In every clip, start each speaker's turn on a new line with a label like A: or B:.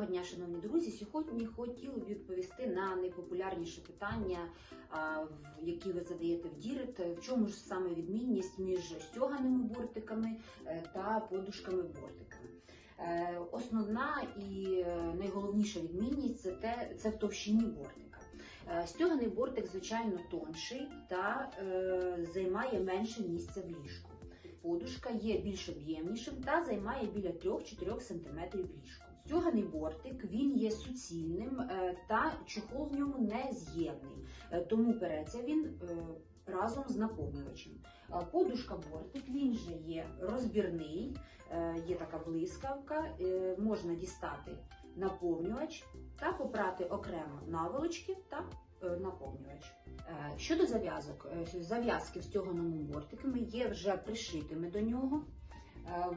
A: Доброго дня, шановні друзі. Сьогодні хотіла відповісти на найпопулярніше питання, які ви задаєте в Дірект. В чому ж саме відмінність між стьоганими бортиками е, та подушками бортиками? Е, Основна і е, найголовніша відмінність це те, це в товщині бортика. Стьоганий бортик, звичайно, тонший та займає менше місця в ліжку. Подушка є більш об'ємнішим та займає біля 3-4 см ліжку. Стьоганий бортик він є суцільним е, та чохол в ньому не з'ємний, Е, тому переться він е, разом з наповнювачем. Подушка бортик він же є розбірний, є така блискавка, можна дістати наповнювач та попрати окремо наволочки та наповнювач. Щодо зав'язок, зав'язки в стьоганому бортиками є вже пришитими до нього.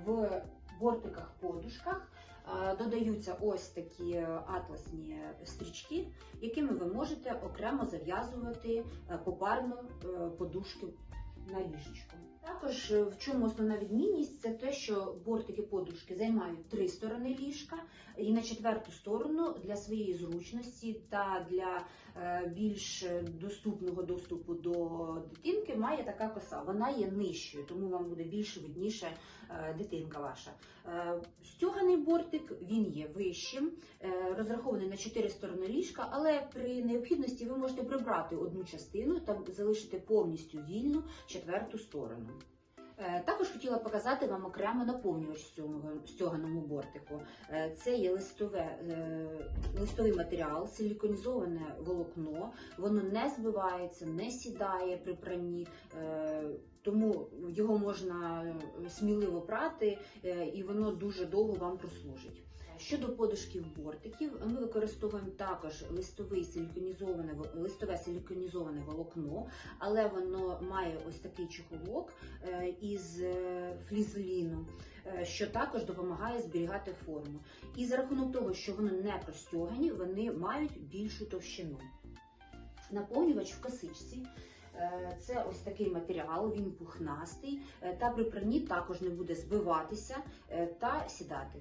A: В бортиках-подушках додаються ось такі е, атласні стрічки, якими ви можете окремо зав'язувати е, попарно е, подушки на ліжечку. Також е, в чому основна відмінність це те, що бортики подушки займають три сторони ліжка, і на четверту сторону для своєї зручності та для е, більш доступного доступу до дитинки має така коса. Вона є нижчою, тому вам буде більш видніше е, дитинка ваша. Стьоганий бортик він є вищим, розрахований на чотири сторони ліжка, але при необхідності ви можете прибрати одну частину та залишити повністю вільну четверту сторону. Е, Також хотіла показати вам окремо наповнювач стьоганому бортику. Е, Це є листове, е, листовий матеріал, силіконізоване волокно. Воно не збивається, не сідає при пранні, тому його можна сміливо прати, і воно дуже довго вам прослужить. Щодо подушків бортиків, ми використовуємо також листовий силіконізоване листове силіконізоване волокно, але воно має ось такий чохолок е, із е, флізеліну, е, що також допомагає зберігати форму. І за рахунок того, що вони не простягані, вони мають більшу товщину. Наповнювач в косичці. Це ось такий матеріал, він пухнастий, та при пранні також не буде збиватися та сідати.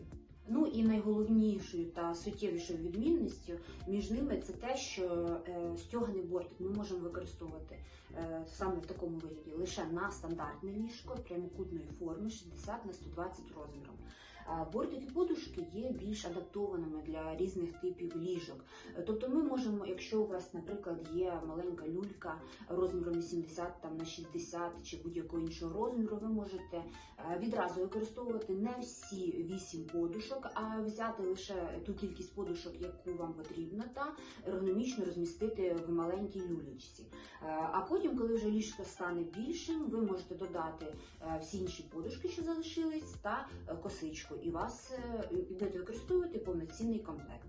A: Ну і найголовнішою та суттєвішою відмінністю між ними це те, що е, стьоганий бортик ми можемо використовувати е, саме в такому вигляді лише на стандартне ліжко прямокутної форми 60 на 120 розміром. Бортики подушки є більш адаптованими для різних типів ліжок. Тобто ми можемо, якщо у вас, наприклад, є маленька люлька розміром 80 там, на 60 чи будь-якого іншого розміру, ви можете відразу використовувати не всі 8 подушок, а взяти лише ту кількість подушок, яку вам потрібно, та ергономічно розмістити в маленькій люлечці. Е, А потім, коли вже ліжко стане більшим, ви можете додати е, всі інші подушки, що залишились, та е, і вас буде використовувати повноцінний комплект.